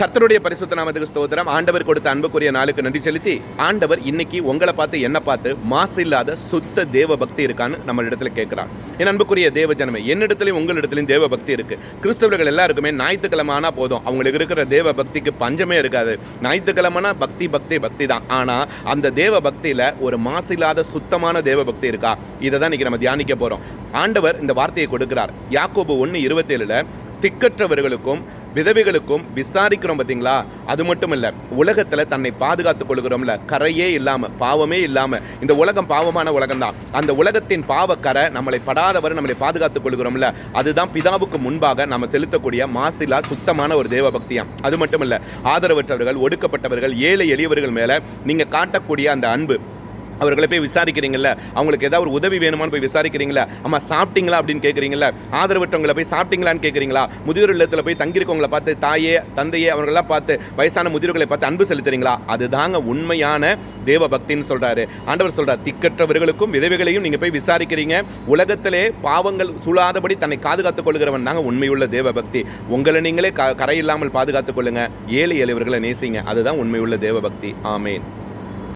கர்த்தருடைய பரிசுத்த நாமத்துக்கு ஸ்தோத்திரம். ஆண்டவர் கொடுத்த அன்புக்குரிய நாளுக்கு நன்றி செலுத்தி ஆண்டவர் இன்னைக்கு உங்களை பார்த்து என்ன பார்த்து மாசு இல்லாத சுத்த தேவ பக்தி இருக்கான்னு நம்ம இடத்துல கேட்கிறார். என் அன்புக்குரிய தேவ ஜனமே என்னிடத்துலையும் உங்களிடத்துலையும் தேவ பக்தி இருக்கு. கிறிஸ்தவர்கள் எல்லாருக்குமே ஞாயிற்றுக்கிழமை ஆனால் போதும். அவங்களுக்கு இருக்கிற தேவ பக்திக்கு பஞ்சமே இருக்காது. ஞாயிற்றுக்கிழமைனா பக்தி பக்தி பக்தி தான். ஆனால் அந்த தேவ பக்தியில் ஒரு மாசு இல்லாத சுத்தமான தேவ பக்தி இருக்கா? இதை தான் இன்னைக்கு நம்ம தியானிக்க போகிறோம் ஆண்டவர் இந்த வார்த்தையை கொடுக்கிறார். யாக்கோபு ஒன்று இருபத்தேழுல திக்கற்றவர்களுக்கும் விதவைகளுக்கும் விசாரிக்கிறோம் பார்த்தீங்களா அது மட்டும் இல்லை உலகத்தில் தன்னை பாதுகாத்துக் கொள்கிறோம்ல. கரையே இல்லாமல் பாவமே இல்லாமல் இந்த உலகம் பாவமான உலகம் தான் அந்த உலகத்தின் பாவக்கரை நம்மளை படாதவரை நம்மளை பாதுகாத்துக் கொள்கிறோம்ல. அதுதான் பிதாவுக்கு முன்பாக நம்ம செலுத்தக்கூடிய மாசிலா சுத்தமான ஒரு தேவ பக்தியாம் அது மட்டும் இல்லை ஆதரவற்றவர்கள் ஒடுக்கப்பட்டவர்கள் ஏழை எளியவர்கள் மேலே நீங்கள் காட்டக்கூடிய அந்த அன்பு. அவர்களை போய் விசாரிக்கிறீங்கள அவங்களுக்கு ஏதாவது ஒரு உதவி வேணுமான்னு போய் விசாரிக்கிறீங்களா அம்மா சாப்பிட்டீங்களா அப்படின்னு கேட்குறீங்களா ஆதரவற்றவங்களை போய் சாப்பிட்டீங்களான்னு கேட்குறீங்களா முதியோர் இல்லத்தில் போய் தங்கியிருக்கவங்களை பார்த்து தாயே தந்தையே அவங்களெல்லாம் பார்த்து வயசான முதியோர்களை பார்த்து அன்பு செலுத்துறீங்களா? அதுதாங்க உண்மையான தேவ பக்தின்னு சொல்கிறாரு ஆண்டவர் சொல்கிறார் திக்கற்றவர்களுக்கும் விதவைகளையும் நீங்கள் போய் விசாரிக்கிறீங்க. உலகத்திலே பாவங்கள் சூழாதபடி தன்னை பாதுகாத்துக் கொள்கிறவன் தாங்க உண்மையுள்ள தேவ பக்தி உங்களை நீங்களே க கரையில்லாமல் பாதுகாத்துக் கொள்ளுங்க. ஏழை எளியவர்களை நேசிங்க. அதுதான் உண்மையுள்ள தேவ பக்தி ஆமேன்.